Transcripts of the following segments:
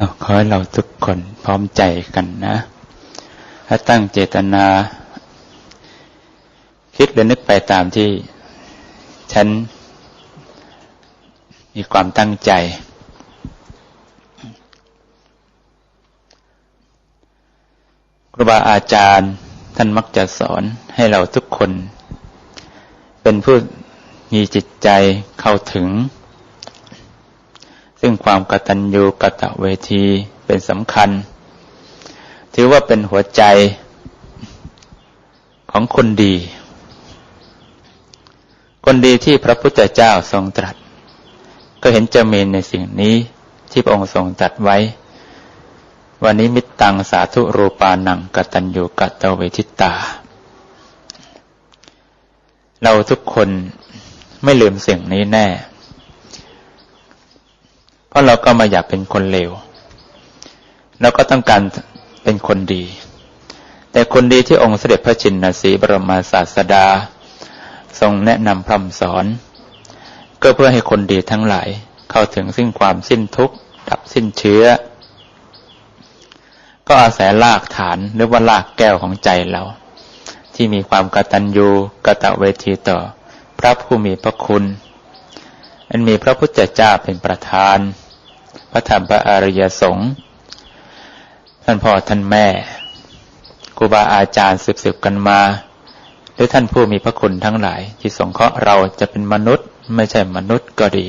ขอให้เราทุกคนพร้อมใจกันนะ ถ้าตั้งเจตนา คิดและนึกไปตามที่ ฉัน มีความตั้งใจ ครูบาอาจารย์ท่านมักจะสอนให้เราทุกคน เป็นผู้มีจิตใจเข้าถึง ซึ่งความกตัญญูกะตะเวทีเป็นสำคัญ ถือว่าเป็นหัวใจของคนดี คนดีที่พระพุทธเจ้าทรงตรัส ก็เห็นจะมีในสิ่งนี้ที่พระองค์ทรงตรัสไว้ วันนี้มิตตังสาธุรูปานังกตัญญูกะตะเวทิตา เราทุกคนไม่ลืมสิ่งนี้แน่ เพราะเราก็มาอยากเป็นคนเลวเราก็ต้องการเป็นคนดี แต่คนดีที่องค์เสด็จพระชินสีบรมศาสดา ทรงแนะนำพร่ำสอน ก็เพื่อให้คนดีทั้งหลายเข้าถึงซึ่งความสิ้นทุกข์ดับสิ้นเชื้อ ก็อาศัยลากฐานหรือว่าลากแก้วของใจเรา ที่มีความกตัญญูกะตะเวทีต่อ พระผู้มีพระคุณ อันมีพระพุทธเจ้าเป็นประธาน พระธรรมพระอริยสงฆ์ท่านพ่อท่านแม่ครูบาอาจารย์สืบๆกันมาหรือท่านผู้มีพระคุณทั้งหลาย ที่สงเคราะห์เราจะเป็นมนุษย์ ไม่ใช่มนุษย์ก็ดี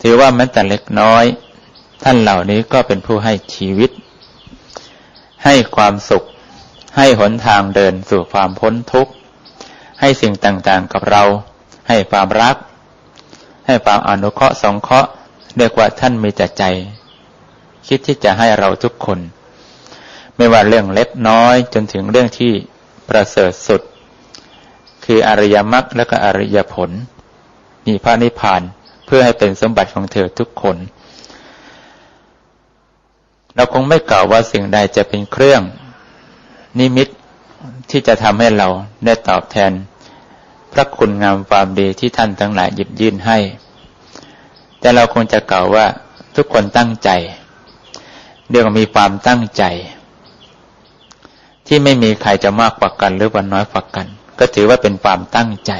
ถือว่าแม้แต่เล็กน้อย ท่านเหล่านี้ก็เป็นผู้ให้ชีวิต ให้ความสุข ให้หนทางเดินสู่ความพ้นทุกข์ ให้สิ่งต่างๆกับเรา ให้ความรัก ให้ความอนุเคราะห์สงเคราะห์เรียกว่าท่านมีแต่ใจ คิดที่จะให้เราทุกคน ไม่ว่าเรื่องเล็กน้อยจนถึงเรื่องที่ประเสริฐสุด คืออริยมรรคและก็อริยผลมีพระนิพพานเพื่อให้เป็นสมบัติของเธอทุกคน เราคงไม่กล่าวว่าสิ่งใดจะเป็นเครื่อง นิมิตที่จะทำให้เราได้ตอบแทน ระคุณงามความดีที่ท่านทั้งหลายหยิบยื่นให้ แต่เราคงจะกล่าวว่าทุกคนตั้งใจ เรียกว่ามีความตั้งใจ ที่ไม่มีใครจะมากกว่ากันหรือว่าน้อยกว่ากัน ก็ถือว่าเป็นความตั้งใจ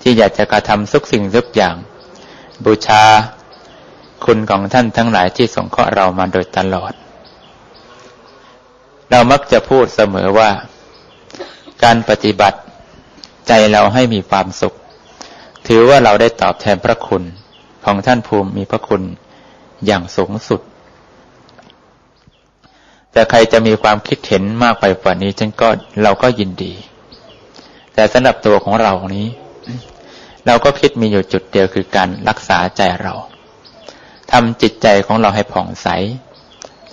ที่อยากจะกระทำทุกสิ่งทุกอย่าง บูชาคุณของท่านทั้งหลายที่สงเคราะห์เรามาโดยตลอด เรามักจะพูดเสมอว่า การปฏิบัติ ใจเราให้มีความสุข ถือว่าเราได้ตอบแทนพระคุณของท่านภูมิมีพระคุณอย่างสูงสุด แต่ใครจะมีความคิดเห็นมากไปกว่านี้ฉันก็เราก็ยินดี แต่สำหรับตัวของเรานี้ เราก็คิดมีอยู่จุดเดียวคือการรักษาใจเราทำจิตใจของเราให้ผ่องใส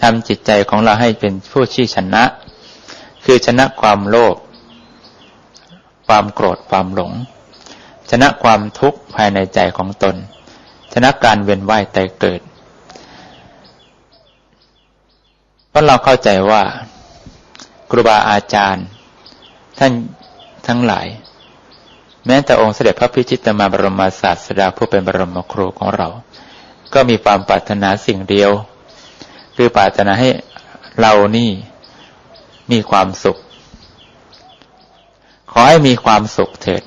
ทำจิตใจของเราให้เป็นผู้ชี้ชนะ คือชนะความโลภ ความโกรธความหลง ชนะความทุกข์ภายในใจของตน ชนะการเวียนว่ายตายเกิด เพราะเราเข้าใจว่าครูบาอาจารย์ ท่านทั้งหลาย แม้แต่องค์เสด็จพระพิชิตมาบรมศาสดาผู้เป็นบรมครูของเรา ก็มีความปรารถนาสิ่งเดียว คือปรารถนาให้เรานี่มีความสุขข อให้มีความสุขเถิด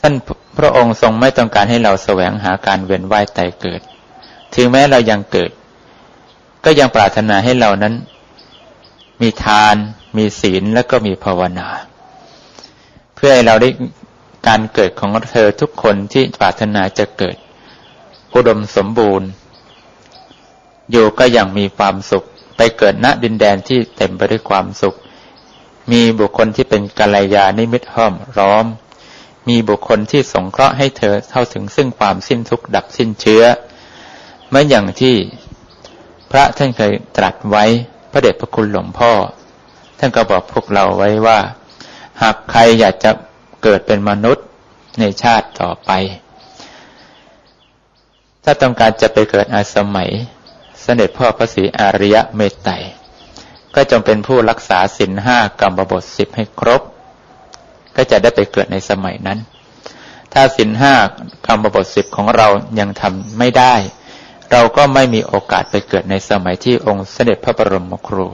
ท่านพระองค์ทรงไม่ต้องการให้เราแสวงหาการเวียนว่ายตายเกิด ถึงแม้เรายังเกิด ก็ยังปรารถนาให้เรานั้น มีทาน มีศีลและก็มีภาวนา เพื่อให้เราได้การเกิดของเธอทุกคนที่ปรารถนาจะเกิด อุดมสมบูรณ์ อยู่ก็ยังมีความสุข ไปเกิดณดินแดนที่เต็มไปด้วยความสุข มีบุคคลที่เป็นกัลยาณิมิตห้อมร้อม มีบุคคลที่สงเคราะห์ให้เธอเท่าถึงซึ่งความสิ้นทุกข์ดับสิ้นเชื้อเมื่ออย่างที่พระท่านเคยตรัสไว้พระเดชพระคุณหลวงพ่อ ท่านก็บอกพวกเราไว้ว่า หากใครอยากจะเกิดเป็นมนุษย์ในชาติต่อไป ถ้าต้องการจะไปเกิดอาสมัย เสด็จพ่อพระศรีอริยะเมตไตร ก็จงเป็นผู้รักษาศีลห้ากรรมบทสิบให้ครบ ก็จะได้ไปเกิดในสมัยนั้น ถ้าสินห้าคำบทสิบของเรายังทำไม่ได้ เราก็ไม่มีโอกาสไปเกิดในสมัยที่องค์เสด็จพระบรมครู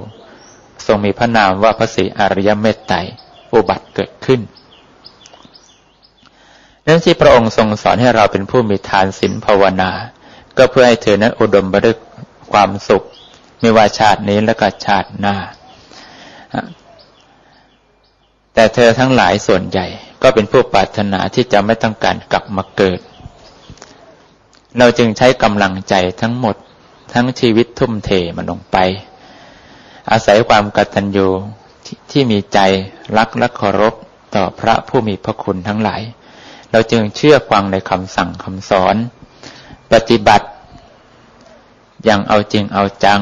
ทรงมีพระนามว่าพระศรีอริยเมตไตรอุบัติเกิดขึ้นนั่นที่พระองค์ทรงสอนให้เราเป็นผู้มีทานศีลภาวนา ก็เพื่อให้เธอนั้นอุดมไปด้วยความสุข ไม่ว่าชาตินี้และก็ชาติหน้า แต่เธอทั้งหลายส่วนใหญ่ ก็เป็นผู้ปรารถนาที่จะไม่ต้องการกลับมาเกิด เราจึงใช้กำลังใจทั้งหมดทั้งชีวิตทุ่มเทมันลงไป อาศัยความกตัญญูที่มีใจรักและเคารพต่อพระผู้มีพระคุณทั้งหลาย เราจึงเชื่อฟังในคำสั่งคำสอน ปฏิบัติอย่างเอาจริงเอาจัง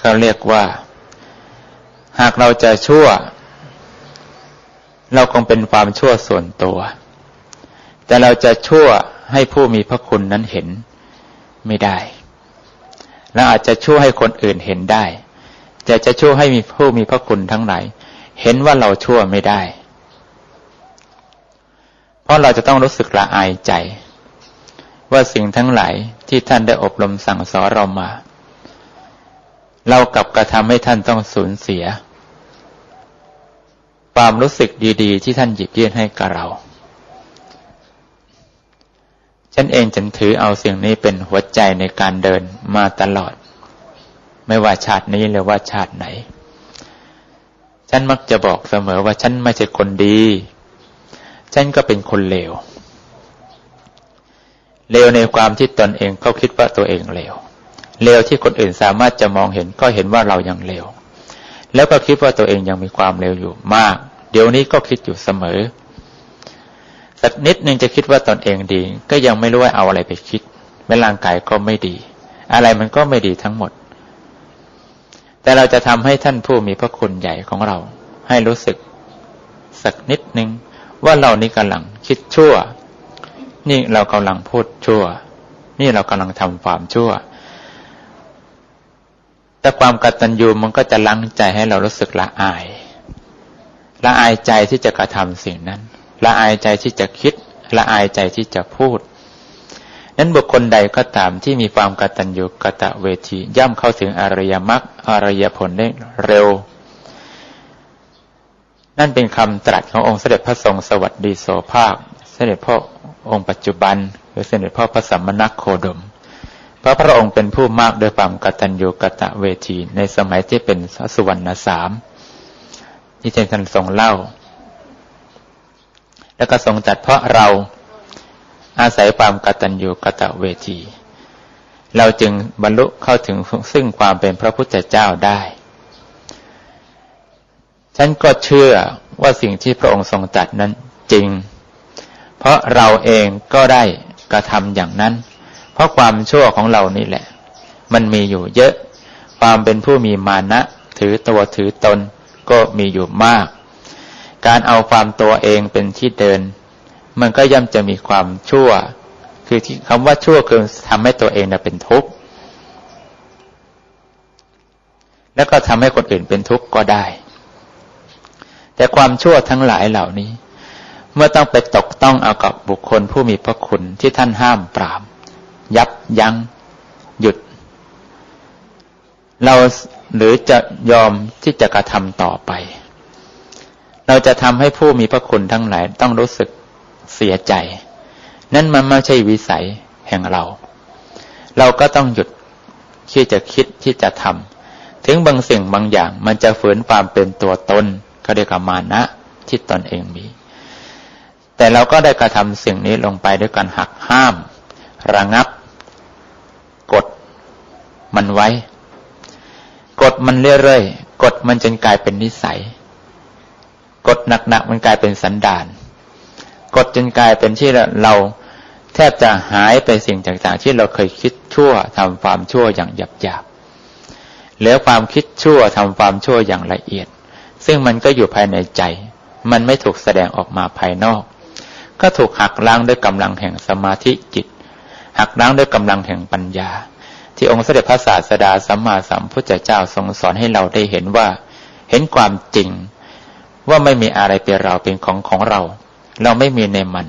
เขาเรียกว่า หากเราจะชั่ว เราคงเป็นความชั่วส่วนตัว แต่เราจะชั่วให้ผู้มีพระคุณนั้นเห็นไม่ได้เราอาจจะชั่วให้คนอื่นเห็นได้ แต่จะชั่วให้มีผู้มีพระคุณทั้งหลายเห็นว่าเราชั่วไม่ได้ เพราะเราจะต้องรู้สึกละอายใจ ว่าสิ่งทั้งหลายที่ท่านได้อบรมสั่งสอนเรามา เรากลับกระทำให้ท่านต้องสูญเสีย ความรู้สึกดีๆ ที่ท่านหยิบยื่นให้กับเรา ฉันเองฉันถือเอาสิ่งนี้เป็นหัวใจในการเดินมาตลอด ไม่ว่าชาตินี้หรือว่าชาติไหน ฉันมักจะบอกเสมอว่าฉันไม่ใช่คนดี ฉันก็เป็นคนเลวเลวในความที่ตนเองเขาคิดว่าตัวเองเลว เลวที่คนอื่นสามารถจะมองเห็นก็เห็นว่าเรายังเลวแล้วก็คิดว่าตัวเองยังมีความเลวอยู่มาก เดี๋ยวนี้ก็คิดอยู่เสมอสักนิดนึงจะคิดว่าตนเองดี ก็ยังไม่รู้ว่าเอาอะไรไปคิดแม้ร่างกายก็ไม่ดี อะไรมันก็ไม่ดีทั้งหมด แต่เราจะทำให้ท่านผู้มีพระคุณใหญ่ของเรา ให้รู้สึก สักนิดนึงว่าเรานี่กำลังคิดชั่ว นี่เรากำลังพูดชั่ว นี่เรากำลังทำความชั่ว แต่ความกตัญญูมันก็จะลังใจให้เรารู้สึกละอาย ละอายใจที่จะกระทำสิ่งนั้น ละอายใจที่จะคิด ละอายใจที่จะพูด นั้นบุคคลใดก็ตามที่มีความกตัญญูกตะเวทีย่ำเข้าถึงอริยมรรคอริยผลได้เร็ว นั่นเป็นคำตรัสขององค์เสด็จพระทรงสวัสดีโสภาค เสด็จพ่อองค์ปัจจุบัน หรือเสด็จพ่อพระสัมมณโคดม พระพระองค์เป็นผู้มากด้วยความกตัญญูกะตะเวทีในสมัยที่เป็นสุวรรณสามที่ท่านทรงเล่า แล้วก็ทรงจัดเพราะเราอาศัยความกตัญญูกะตะเวที เราจึงบรรลุเข้าถึงซึ่งความเป็นพระพุทธเจ้าได้ ฉันก็เชื่อว่าสิ่งที่พระองค์ทรงจัดนั้นจริง เพราะเราเองก็ได้กระทำอย่างนั้น ราะความชั่วของเรานี่แหละ มันมีอยู่เยอะ ความเป็นผู้มีมานะถือตัวถือตนก็มีอยู่มาก การเอาความตัวเองเป็นที่เดิน มันก็ย่อมจะมีความชั่ว คือที่คำว่าชั่วคือทำให้ตัวเองเป็นทุกข์ แล้วก็ทำให้คนอื่นเป็นทุกข์ก็ได้ แต่ความชั่วทั้งหลายเหล่านี้ เมื่อต้องไปตกต้องเอากับบุคคลผู้มีพระคุณที่ท่านห้ามปราม ยับยัง้งหยุด เราหรือจะยอมที่จะกระทำต่อไป เราจะทำให้ผู้มีพระคุณทั้งหลายต้องรู้สึกเสียใจ นั่นมันไม่ใช่วิสัยแห่งเรา เราก็ต้องหยุดที่จะคิดที่จะทำถึงบางสิ่งบางอย่างมันจะฝืนความเป็นตัวตนเขาเรียกว่ามานะที่ตนเองมี แต่เราก็ได้กระทำสิ่งนี้ลงไปด้วยการหักห้าม ระงับ มันไว้ กดมันเรื่อยๆ กดมันจนกลายเป็นนิสัย กดหนักๆมันกลายเป็นสันดาน กดจนกลายเป็นที่เราแทบจะหายไปสิ่งต่างๆ ที่เราเคยคิดชั่วทำความชั่วอย่างหยาบๆแล้วความคิดชั่วทำความชั่วอย่างละเอียด ซึ่งมันก็อยู่ภายในใจ มันไม่ถูกแสดงออกมาภายนอก ก็ถูกหักล้างด้วยกำลังแห่งสมาธิจิต หักล้างด้วยกำลังแห่งปัญญา ที่องค์เสด็จพระศาสดาสัมมาสัมพุทธเจ้าทรงสอนให้เราได้เห็นว่า เห็นความจริง ว่าไม่มีอะไรเป็นเราเป็นของของเรา เราไม่มีในมัน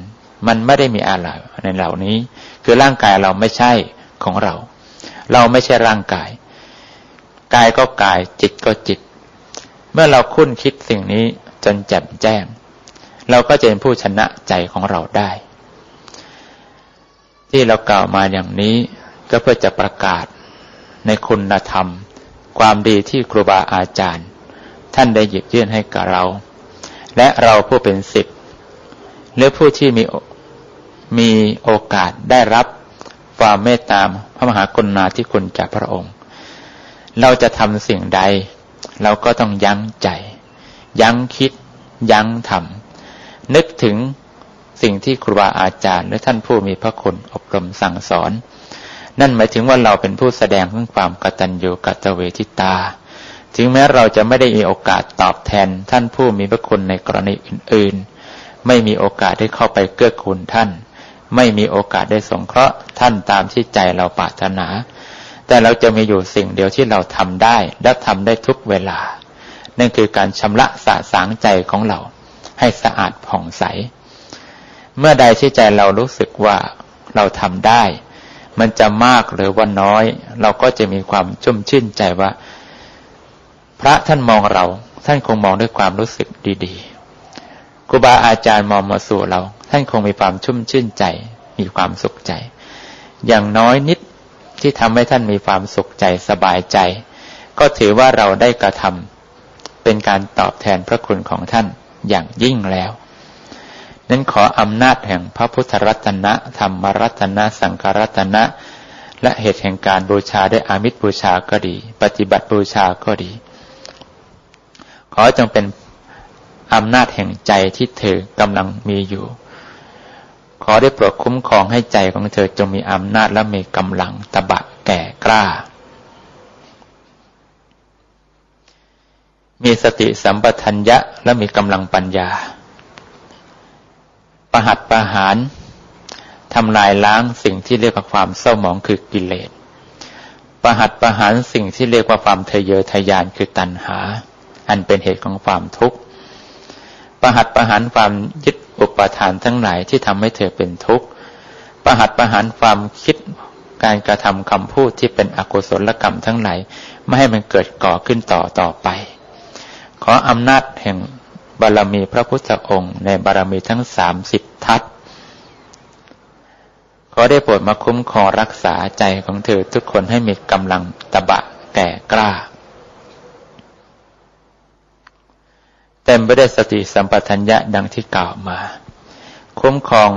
มันไม่ได้มีอะไรในเหล่านี้ คือร่างกายเราไม่ใช่ของเรา เราไม่ใช่ร่างกาย กายก็กายจิตก็จิต เมื่อเราคุ้นคิดสิ่งนี้จนแจ่มแจ้ง เราก็จะเป็นผู้ชนะใจของเราได้ ที่เรากล่าวมาอย่างนี้ ก็เพื่อจะประกาศในคุณธรรม ความดีที่ครูบาอาจารย์ ท่านได้หยิบยื่นให้กับเรา และเราผู้เป็นศิษย์หรือผู้ที่มีมีโอกาสได้รับความเมตตาพระมหากรุณาธิคุณจากพระองค์ เราจะทำสิ่งใด เราก็ต้องยั้งใจ ยั้งคิด ยั้งทำนึกถึงสิ่งที่ครูบาอาจารย์ หรือท่านผู้มีพระคุณอบรมสั่งสอน นั่นหมายถึงว่าเราเป็นผู้แสดงเรื่องความกตัญญูกตเวทิตา ถึงแม้เราจะไม่ได้มีโอกาสตอบแทนท่านผู้มีพระคุณในกรณีอื่น ๆ ไม่มีโอกาสได้เข้าไปเกื้อกูลท่าน ไม่มีโอกาสได้สงเคราะห์ท่านตามที่ใจเราปรารถนา แต่เราจะมีอยู่สิ่งเดียวที่เราทำได้และทำได้ทุกเวลา นั่นคือการชำระสะสางใจของเรา ให้สะอาดผ่องใส เมื่อใดที่ใจเรารู้สึกว่าเราทำได้ มันจะมากหรือว่าน้อย เราก็จะมีความชุ่มชื่นใจว่า พระท่านมองเรา ท่านคงมองด้วยความรู้สึกดีๆครูบาอาจารย์มองมาสู่เรา ท่านคงมีความชุ่มชื่นใจ มีความสุขใจ อย่างน้อยนิดที่ทำให้ท่านมีความสุขใจสบายใจ ก็ถือว่าเราได้กระทำเป็นการตอบแทนพระคุณของท่านอย่างยิ่งแล้ว นั้นขออำนาจแห่งพระพุทธรัตนะธรรมรัตนะ สังฆรัตนะ และเหตุแห่งการบูชาได้อามิตรบูชาก็ดี ปฏิบัติบูชาก็ดี ขอจงเป็นอำนาจแห่งใจที่เธอกำลังมีอยู่ ขอได้โปรดคุ้มครองให้ใจของเธอจงมีอำนาจและมีกำลังตะบะแก่กล้า มีสติสัมปทัญญะและมีกำลังปัญญา ประหัตประหารทำลายล้างสิ่งที่เรียกว่าความเศร้าหมองคือกิเลส ประหัตประหารสิ่งที่เรียกว่าความทะเยอทะยานคือตัณหา อันเป็นเหตุของความทุกข์ ประหัตประหารความยึดอุปทานทั้งหลายที่ทำให้เธอเป็นทุกข์ ประหัตประหารความคิดการกระทำคำพูดที่เป็นอกุศลกรรมทั้งหลายไม่ให้มันเกิดก่อขึ้นต่อต่อไป ขออำนาจแห่ง บารมีพระพุทธองค์ในบารมีทั้งสามสิบทัศขอได้โปรดมาคุ้มครองรักษาใจของเธอทุกคนให้มีกำลังตะบะแก่กล้า เต็มไปด้วยสติสัมปทัญญะดังที่กล่าวมา คุ้มครอง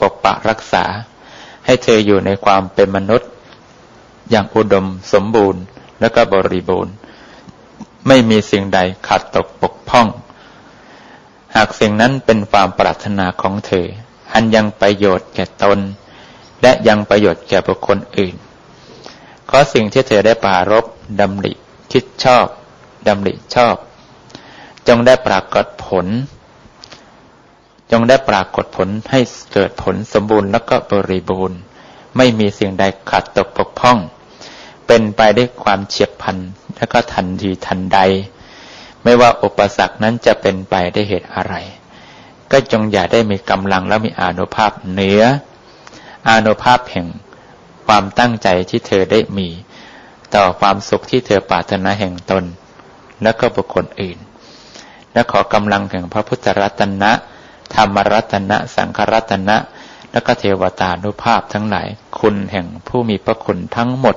ปกปักรักษา ให้เธออยู่ในความเป็นมนุษย์ อย่างอุดมสมบูรณ์และก็บริบูรณ์ ไม่มีสิ่งใดขาดตกปกพ่อง หากสิ่งนั้นเป็นความปรารถนาของเธอ อันยังประโยชน์แก่ตน และยังประโยชน์แก่บุคคลอื่น ขอสิ่งที่เธอได้ปรารบดำริคิดชอบดำริชอบ จงได้ปรากฏผล จงได้ปรากฏผลให้เกิดผลสมบูรณ์แล้วก็บริบูรณ์ ไม่มีสิ่งใดขัดตกปกพ้อง เป็นไปด้วยความเฉียบพลันและก็ทันทีทันใด ไม่ว่าอุปสรรคนั้นจะเป็นไปได้เหตุอะไร ก็จงอย่าได้มีกำลังและมีอานุภาพเหนือ อานุภาพแห่งความตั้งใจที่เธอได้มี ต่อความสุขที่เธอปรารถนาแห่งตน และก็บุคคลอื่น และขอกำลังแห่งพระพุทธรัตนะ ธรรมรัตนะ สังฆรัตนะและก็เทวตานุภาพทั้งหลาย คุณแห่งผู้มีพระคุณทั้งหมด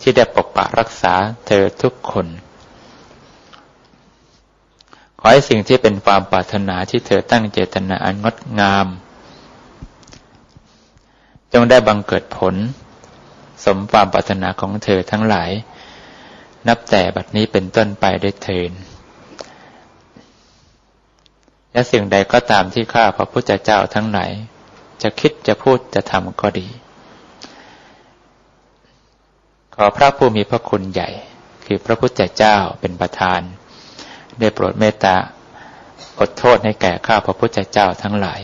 ที่ได้ปกปักรักษาเธอทุกคน ขอให้สิ่งที่เป็นความปรารถนาที่เธอตั้งเจตนาอันงดงาม จงได้บังเกิดผล สมความปรารถนาของเธอทั้งหลาย นับแต่บัดนี้เป็นต้นไปได้เทินและสิ่งใดก็ตามที่ข้าพระพุทธเจ้าทั้งหลายจะคิดจะพูดจะทำก็ดี ขอพระผู้มีพระคุณใหญ่ คือพระพุทธเจ้าเป็นประธาน ได้โปรดเมตตาอดโทษให้แก่ข้าพระพุทธเจ้าทั้งหลาย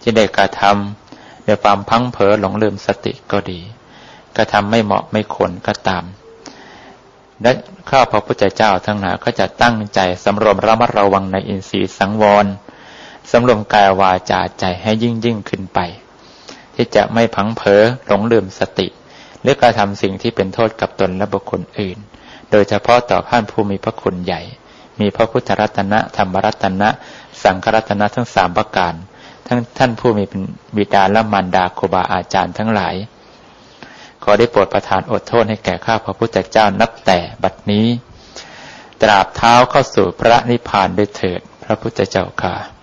ที่ได้กระทำด้วยความพังเผลอหลงลืมสติก็ดี กระทำไม่เหมาะไม่ควรก็ตาม และข้าพระพุทธเจ้าทั้งหลายก็จะตั้งใจสำรวมระมัดระวังในอินทรีย์สังวรสำรวมกายวาจาใจให้ยิ่งยิ่งขึ้นไป ที่จะไม่พังเผลอหลงลืมสติ หรือกระทำสิ่งที่เป็นโทษกับตนและบุคคลอื่น โดยเฉพาะต่อท่านผู้มีพระคุณใหญ่ มีพระพุทธรัตนะธรรมรัตนะ สังฆรัตนะทั้งสามประการ ทั้งท่านผู้มีเป็นบิดาและมารดาครูบาอาจารย์ทั้งหลาย ขอได้โปรดประทานอดโทษให้แก่ข้าพระพุทธเจ้านับแต่บัดนี้ ตราบเท้าเข้าสู่พระนิพพานด้วยเถิด พระพุทธเจ้าค่ะ